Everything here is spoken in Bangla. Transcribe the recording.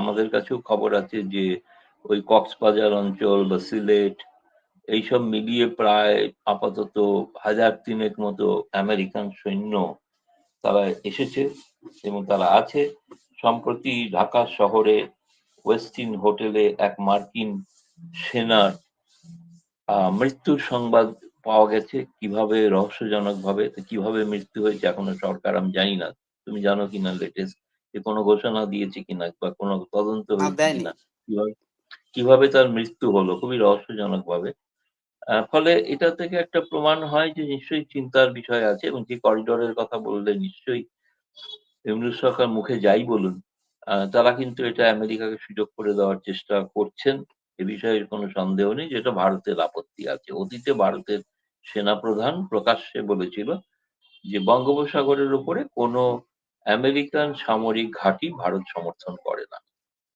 আমাদের কাছেও খবর আছে যে ওই কক্সবাজার অঞ্চল বা সিলেট, এইসব মিলিয়ে প্রায় আপাতত হাজার তিনেক মতো আমেরিকান সৈন্য তারা এসেছে এবং তারা আছে। সম্প্রতি ঢাকা শহরে ওয়েস্টিন হোটেলে এক মার্কিন সেনার মৃত্যুর সংবাদ পাওয়া গেছে। কীভাবে রহস্যজনক ভাবে কীভাবে মৃত্যু হয়েছে এখনও সরকার আমি জানি না। তুমি জানো কিনা লেটেস্ট যে কোনো ঘোষণা দিয়েছে কিনা বা কোনো তদন্ত হয়েছে কিনা কীভাবে তার মৃত্যু হলো খুবই রহস্যজনক ভাবে ফলে এটা থেকে একটা প্রমাণ হয় যে নিশ্চয়ই চিন্তার বিষয় আছে এবং যে করিডোরের কথা বললে নিশ্চয়ই ইউনুস সরকার মুখে যাই বলুন আহ, তারা কিন্তু এটা আমেরিকাকে সুযোগ করে দেওয়ার চেষ্টা করছেন। এ বিষয়ে কোনো সন্দেহ নেই যেটা ভারতের আপত্তি আছে। অতীতে ভারতের সেনাপ্রধান প্রকাশ্যে বলেছিল যে বঙ্গোপসাগরের উপরে কোনো আমেরিকান সামরিক ঘাঁটি ভারত সমর্থন করে না।